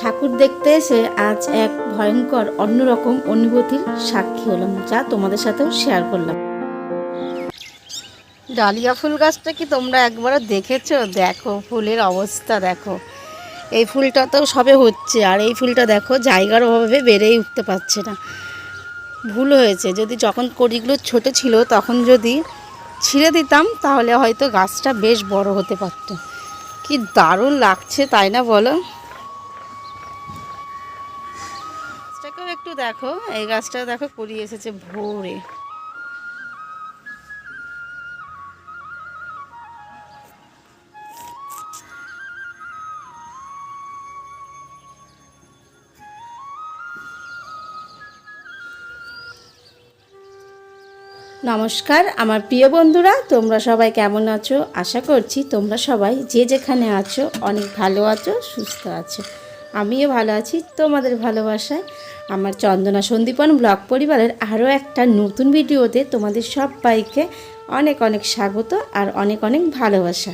ঠাকুর দেখতে এসে আজ এক ভয়ঙ্কর অন্যরকম অনুভূতির সাক্ষী হলাম, যা তোমাদের সাথেও শেয়ার করলাম। ডালিয়া ফুল গাছটা কি তোমরা একবারও দেখেছ? দেখো, ফুলের অবস্থা দেখো। এই ফুলটা তো সবে হচ্ছে, আর এই ফুলটা দেখো, জায়গার অভাবে বেড়েই উঠতে পারছে না। ভুল হয়েছে, যদি যখন কড়িগুলো ছোট ছিল, তখন যদি ছিঁড়ে দিতাম, তাহলে হয়তো গাছটা বেশ বড় হতে পারতো। কি দারুণ লাগছে, তাই না বলো? দেখো, এই গাছটা দেখো কুড়ি এসেছে ভোরে। নমস্কার, আমার প্রিয় বন্ধুরা, তোমরা সবাই কেমন আছো? আশা করছি তোমরা সবাই যে যেখানে আছো, অনেক ভালো আছো, সুস্থ আছো। আমিও ভালো আছি, তোমাদের ভালোবাসায়। আমার চন্দনা সন্দীপন ব্লগ পরিবারের আরও একটা নতুন ভিডিওতে তোমাদের সবাইকে অনেক অনেক স্বাগত আর অনেক অনেক ভালোবাসা।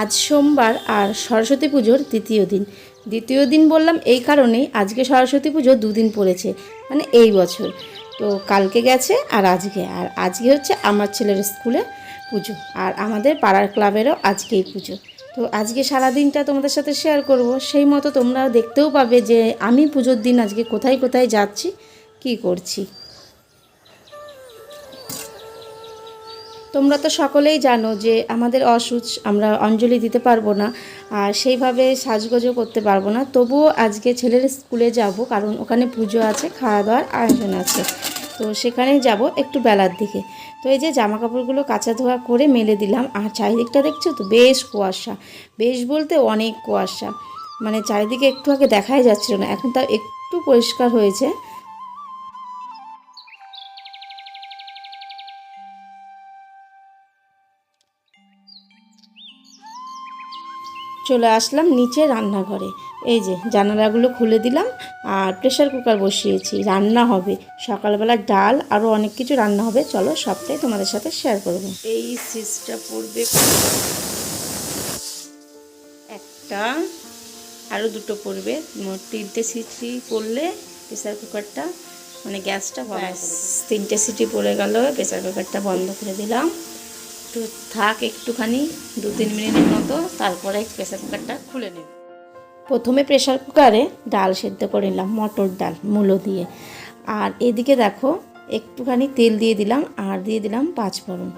আজ সোমবার আর সরস্বতী পুজোর দ্বিতীয় দিন। দ্বিতীয় দিন বললাম এই কারণেই আজকে সরস্বতী পুজো দুদিন পড়েছে মানে এই বছর। তো কালকে গেছে আর আজকে আর আজকে হচ্ছে আমার ছেলের স্কুলে পুজো। আর আমাদের পাড়ার ক্লাবেরও আজকেই পুজো। তো আজকে সারা দিনটা তোমাদের সাথে শেয়ার করব। সেই মতো তোমরা দেখতেও পাবে যে আমি পুজোর দিন আজকে কোথায় কোথায় যাচ্ছি, কি করছি। তোমরা তো সকলেই জানো যে আমাদের অসুচ আমরা অঞ্জলি দিতে পারব না, আর সেইভাবে সাজগোজও করতে পারব না। তবুও আজকে ছেলের স্কুলে যাব, কারণ ওখানে পুজো আছে খাওয়া দাওয়ার আয়োজন আছে। তো সেখানে যাব একটু বেলার দিকে। তো এই যে জামা কাপড়গুলো কাঁচা ধোয়া করে মেলে দিলাম, আর চারিদিকটা দেখছ তো বেশ কুয়াশা, বেশ বলতে অনেক কুয়াশা। মানে চারিদিকে একটু আগে দেখাই যাচ্ছিল না, এখন তাও একটু পরিষ্কার হয়েছে। চলে আসলাম নিচে রান্নাঘরে। এই যে জানালাগুলো খুলে দিলাম আর প্রেশার কুকার বসিয়েছি রান্না হবে। সকালবেলা ডাল আরও অনেক কিছু রান্না হবে চলো সবটাই তোমাদের সাথে শেয়ার করব এই সিজটা পড়বে একটা আরও দুটো পড়বে তিনটে সিটি পড়লে প্রেশার কুকারটা মানে গ্যাসটা তিনটে সিটি পড়ে গেল প্রেশার কুকারটা বন্ধ করে দিলাম। একটু থাক একটুখানি দু তিন মিনিটের মতো তারপরে প্রেসার কুকারটা খুলে নেব। প্রথমে প্রেসার কুকারে ডাল সেদ্ধ করে নিলাম, মটর ডাল, মূলো দিয়ে। আর এদিকে দেখো, একটুখানি তেল দিয়ে দিলাম, আর দিয়ে দিলাম পাঁচফোড়ন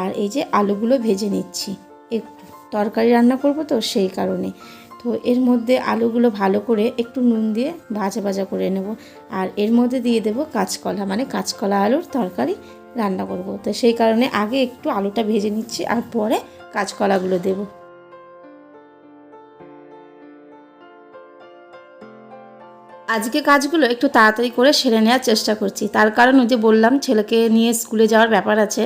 আর এই যে আলুগুলো ভেজে নিচ্ছি, একটু তরকারি রান্না করব তো সেই কারণে। তো এর মধ্যে আলুগুলো ভালো করে একটু নুন দিয়ে ভাজা ভাজা করে নেব। আর এর মধ্যে দিয়ে দেব কাঁচকলা মানে কাঁচকলা আলুর তরকারি রান্না করব। তো সেই কারণে আগে একটু আলুটা ভেজে নিচ্ছি, আর পরে কাঁচকলাগুলো দেবো। আজকে কাজগুলো একটু তাড়াতাড়ি করে সেরে নেওয়ার চেষ্টা করছি। তার কারণ ওই যে বললাম, ছেলেকে নিয়ে স্কুলে যাওয়ার ব্যাপার আছে,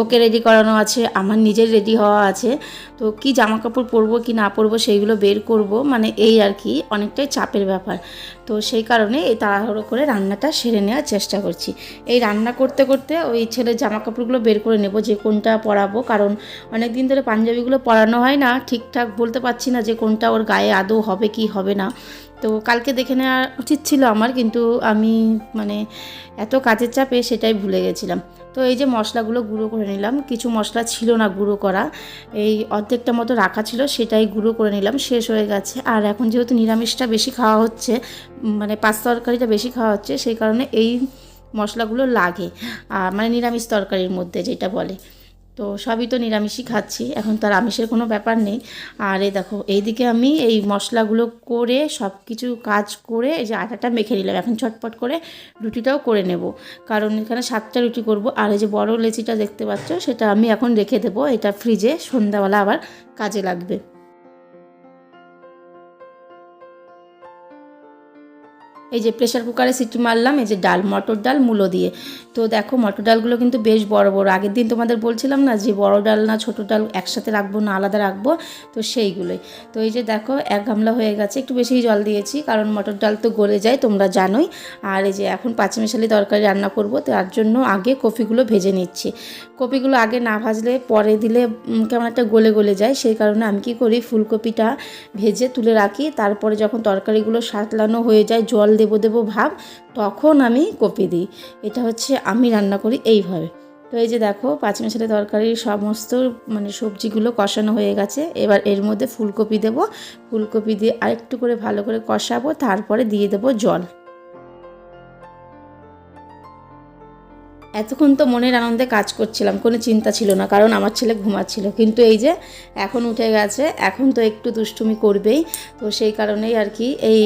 ওকে রেডি করানো আছে, আমার নিজের রেডি হওয়া আছে। তো কি জামা কাপড় পরবো, কি না পরবো, সেইগুলো বের করব মানে এই আর কি, অনেকটাই চাপের ব্যাপার। তো সেই কারণে এই তাড়াহুড়ো করে রান্নাটা সেরে নেওয়ার চেষ্টা করছি। এই রান্না করতে করতে ওই ছেলের জামা কাপড়গুলো বের করে নেব, যে কোনটা পরাবো। কারণ অনেক দিন ধরে পাঞ্জাবিগুলো পরানো হয় না, ঠিকঠাক বলতে পারছি না যে কোনটা ওর গায়ে আদৌ হবে কি হবে না। তো কালকে দেখে নেওয়া উচিত ছিল আমার, কিন্তু আমি মানে এত কাজের চাপে সেটাই ভুলে গেছিলাম। তো এই যে মশলাগুলো গুঁড়ো করে নিলাম, কিছু মশলা ছিল না গুঁড়ো করা, এই অর্ধেকটা মতো রাখা ছিল, সেটাই গুঁড়ো করে নিলাম, শেষ হয়ে গেছে। আর এখন যেহেতু নিরামিষটা বেশি খাওয়া হচ্ছে মানে পাঁচ তরকারিটা বেশি খাওয়া হচ্ছে, সেই কারণে এই মশলাগুলো লাগে আর মানে নিরামিষ তরকারির মধ্যে যেটা বলে। তো সবই তো নিরামিষই খাচ্ছি, এখন তার আমিষের কোনো ব্যাপার নেই। আর এই দেখো, এইদিকে আমি এই মশলাগুলো করে সব কিছু কাজ করে এই যে আটাটা মেখে নিলাম, এখন ছটপট করে রুটিটাও করে নেব। কারণ এখানে সাতটা রুটি করব, আর এই যে বড় লেচিটা দেখতে পাচ্ছ, সেটা আমি এখন রেখে দেবো, এটা ফ্রিজে সন্ধ্যাবেলা আবার কাজে লাগবে। এই যে প্রেশার কুকারে সিটি মারলাম, এই যে ডাল, মটর ডাল, মূলো দিয়ে। তো দেখো, মটর ডালগুলো কিন্তু বেশ বড় বড়। আগের দিন তোমাদের বলছিলাম না যে বড় ডাল না ছোট ডাল একসাথে রাখব না আলাদা রাখব? তো সেইগুলোই। তো এই যে দেখো, এক গামলা হয়ে গেছে। একটু বেশি জল দিয়েছি, কারণ মটর ডাল তো গলে যায়, তোমরা জানোই। আর এই যে এখন পাঁচমিশালি তরকারি রান্না করব, তার জন্য আগে কফিগুলো ভেজে নিচ্ছি। কপিগুলো আগে না ভাজলে পরে দিলে কেমন একটা গলে গলে যায়। সেই কারণে আমি কী করি, ফুলকপিটা ভেজে তুলে রাখি। তারপরে যখন তরকারিগুলো সাতলানো হয়ে যায়, জল দেবো দেবো ভাব, তখন আমি কপি দিই। এটা হচ্ছে আমি রান্না করি এইভাবে। তো এই যে দেখো পাঁচমিশালি তরকারির সমস্ত মানে সবজিগুলো কষানো হয়ে গেছে। এবার এর মধ্যে ফুলকপি দেবো। ফুলকপি দিয়ে আরেকটু করে ভালো করে কষাবো, তারপরে দিয়ে দেবো জল। এতক্ষণ তো মনের আনন্দে কাজ করছিলাম, কোনো চিন্তা ছিল না, কারণ আমার ছেলে ঘুমাচ্ছিল। কিন্তু এই যে এখন উঠে গেছে, এখন তো একটু দুষ্টুমি করবেই। তো সেই কারণেই আর কি এই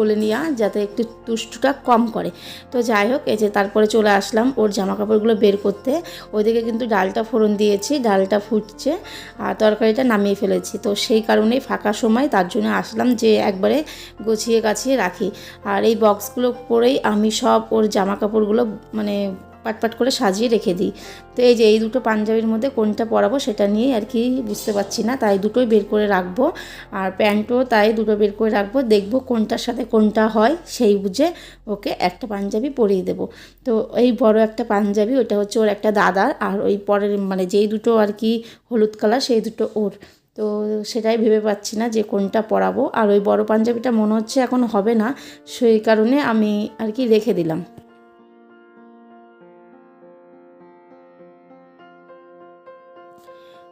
কোলে নেওয়া যাতে একটু দুষ্টুটা কম করে। তো যাই হোক, এই যে তারপরে চলে আসলাম ওর জামা কাপড়গুলো বের করতে। ওইদিকে কিন্তু ডালটা ফোড়ন দিয়েছি, ডালটা ফুটছে আর তরকারিটা নামিয়ে ফেলেছি। তো সেই কারণেই ফাঁকা সময়, তার জন্য আসলাম যে একবারে গুছিয়ে গাছিয়ে রাখি। আর এই বক্সগুলো পরেই আমি সব ওর জামা কাপড়গুলো মানে পাটপাট করে সাজিয়ে রেখে দিই। তো এই যে এই দুটো পাঞ্জাবির মধ্যে কোনটা পরাবো সেটা নিয়েই আর কি বুঝতে পারছি না। তাই দুটোই বের করে রাখব। আর প্যান্টও তাই দুটো বের করে রাখব। দেখব কোনটার সাথে কোনটা হয়, সেই বুঝে ওকে একটা পাঞ্জাবি পরিয়ে দেবো। তো এই বড় একটা পাঞ্জাবি, ওটা হচ্ছে ওর একটা দাদার আর ওই পরের মানে যেই দুটো আর কি হলুদ কালার, সেই দুটো ওর। তো সেটাই ভেবে পাচ্ছি না যে কোনটা পরাবো। আর ওই বড় পাঞ্জাবিটা মনে হচ্ছে এখন হবে না, সেই কারণে আমি আর কি রেখে দিলাম।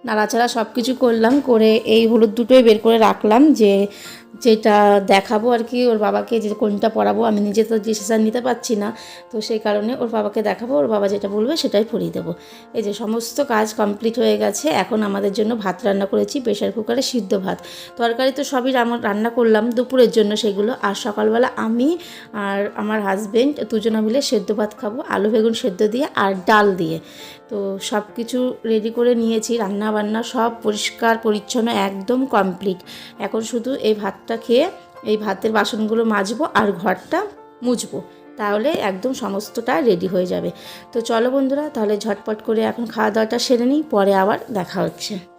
নাড়াচাড়া সব কিছু করলাম, করে এই হলুদ দুটোই বের করে রাখলাম যে যেটা দেখাবো আর কি, ওর বাবাকে যে কোনটা পড়াবো আমি নিজে তো ডিসিশান নিতে পারছি না, তো সেই কারণে ওর বাবাকে দেখাবো, ওর বাবা যেটা বলবে সেটাই পরিয়ে দেবো। এই যে সমস্ত কাজ কমপ্লিট হয়ে গেছে, এখন আমাদের জন্য ভাত রান্না করেছি, প্রেশার কুকারে সিদ্ধ ভাত। তরকারি তো সবই রাম- রান্না করলাম, দুপুরের জন্য সেগুলো, আর সকালবেলা আমি আর আমার হাজবেন্ড দুজনা মিলে সেদ্ধ ভাত খাব, আলু, বেগুন সেদ্ধ দিয়ে আর ডাল দিয়ে। তো সব কিছু রেডি করে নিয়েছি, রান্না বান্না সব পরিষ্কার, পরিচ্ছন্ন, একদম কমপ্লিট এখন শুধু এই ভাতটা খেয়ে এই ভাতের বাসনগুলো মাজবো আর ঘরটা মুছবো। তাহলে একদম সমস্তটা রেডি হয়ে যাবে। তো চলো বন্ধুরা, তাহলে ঝটপট করে এখন খাওয়া দাওয়াটা সেরে নিই, পরে আবার দেখা হচ্ছে।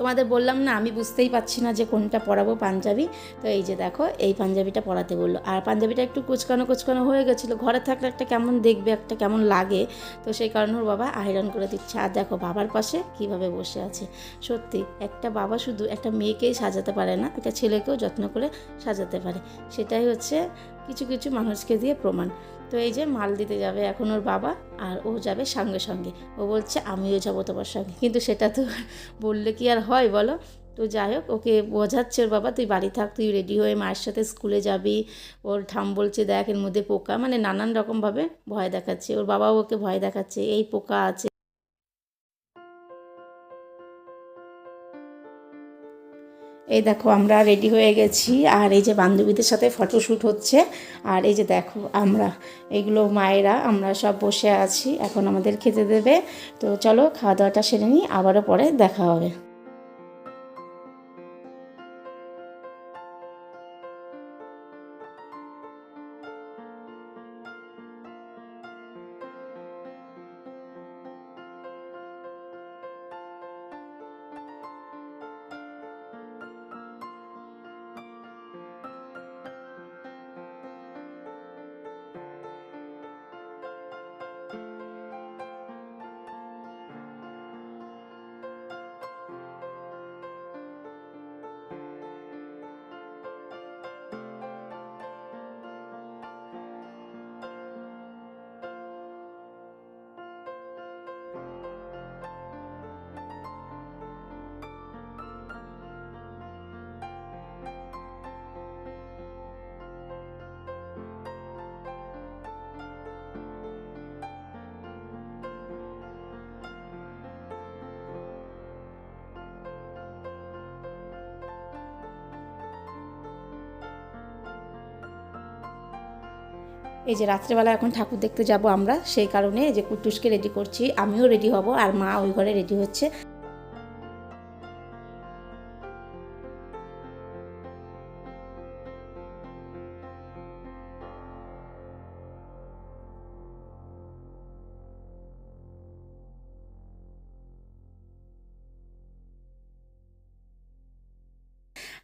তোমাদের বললাম না, আমি বুঝতেই পারছি না যে কোনটা পরাবো পাঞ্জাবি। তো এই যে দেখো, এই পাঞ্জাবিটা পরাতে বলল। আর পাঞ্জাবিটা একটু কুচকানো কুচকানো হয়ে গেছিল। ঘরে থাকলে একটা কেমন দেখবে, একটা কেমন লাগে। তো সেই কারণে ওর বাবা আয়রন করে দিচ্ছে। আর দেখো, বাবার পাশে কীভাবে বসে আছে। সত্যি, একটা বাবা শুধু একটা মেয়েকেই সাজাতে পারে না, একটা ছেলেকেও যত্ন করে সাজাতে পারে। সেটাই হচ্ছে কিছু কিছু মানুষকে দিয়ে প্রমাণ। তো এই যে মাল দিতে যাবে এখন ওর বাবা আর ও যাবে সঙ্গে সঙ্গে। ও বলছে, আমিও যাব তোমার সঙ্গে। কিন্তু সেটা তো বললে কি আর হয় বলো? তো যাই হোক, ওকে বোঝাচ্ছে ওর বাবা, তুই বাড়ি থাক, তুই রেডি হয়ে মায়ের সাথে স্কুলে যাবি। ওর ঠাম বলছে, দেখ এর মধ্যে পোকা। মানে নানান রকমভাবে ভয় দেখাচ্ছে। ওর বাবাও ওকে ভয় দেখাচ্ছে, এই পোকা আছে। এই দেখো, আমরা রেডি হয়ে গেছি। আর এই যে বান্ধবীদের সাথে ফটোশ্যুট হচ্ছে। আর এই যে দেখো, আমরা, এগুলো মায়েরা, আমরা সব বসে আছি। এখন আমাদের খেতে দেবে। তো চলো খাওয়া দাওয়াটা সেরে নিই। আবারও পরে দেখা হবে। এই যে রাত্রেবেলা এখন ঠাকুর দেখতে যাব আমরা, সেই কারণে যে কুটুসকে রেডি করছি, আমিও রেডি হব আর মা ওই ঘরে রেডি হচ্ছে।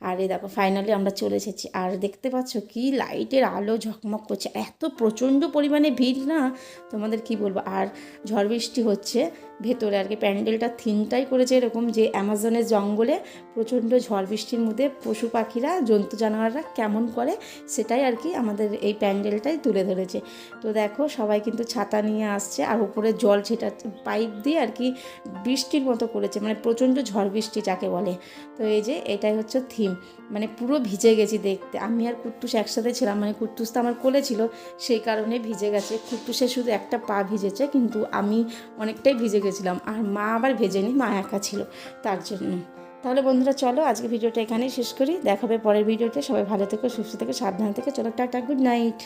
আর এই দেখো ফাইনালি আমরা চলে এসেছি। আর দেখতে পাচ্ছ কি লাইটের আলো ঝকমক করছে। এত প্রচণ্ড পরিমাণে ভিড় না? তোমাদের কি বলব? আর ঝড় বৃষ্টি হচ্ছে। ভেতরে আর কি। প্যান্ডেলটা থিমটাই করেছে এরকম যে অ্যামাজনের জঙ্গলে প্রচণ্ড ঝড় বৃষ্টির মধ্যে পশু পাখিরা, জন্তু জানোয়াররা কেমন করে সেটাই আর কি আমাদের এই প্যান্ডেলটাই তুলে ধরেছে। তো দেখো সবাই কিন্তু ছাতা নিয়ে আসছে আর উপরে জল ছেটা, পাইপ দিয়ে আর কি বৃষ্টির মতো করেছে মানে প্রচণ্ড ঝড় বৃষ্টি যাকে বলে। তো এই যে এটাই হচ্ছে থিম মানে পুরো ভিজে গেছি দেখতে। আমি আর কুট্টুস একসাথে ছিলাম মানে কুট্টুস তো আমার কোলে ছিল, সেই কারণে ভিজে গেছে। কুট্টুসের শুধু একটা পা ভিজেছে, কিন্তু আমি অনেকটাই ভিজে গেছিলাম আর মা আবার ভেজেনি, মা একা ছিল, তার জন্য। তাহলে বন্ধুরা চলো আজকে ভিডিওটা এখানেই শেষ করি, দেখাবে পরের ভিডিওতে, সবাই ভালো থেকো, সুস্থ থেকে, সাবধানে থেকে, চলো টাটা, গুড নাইট।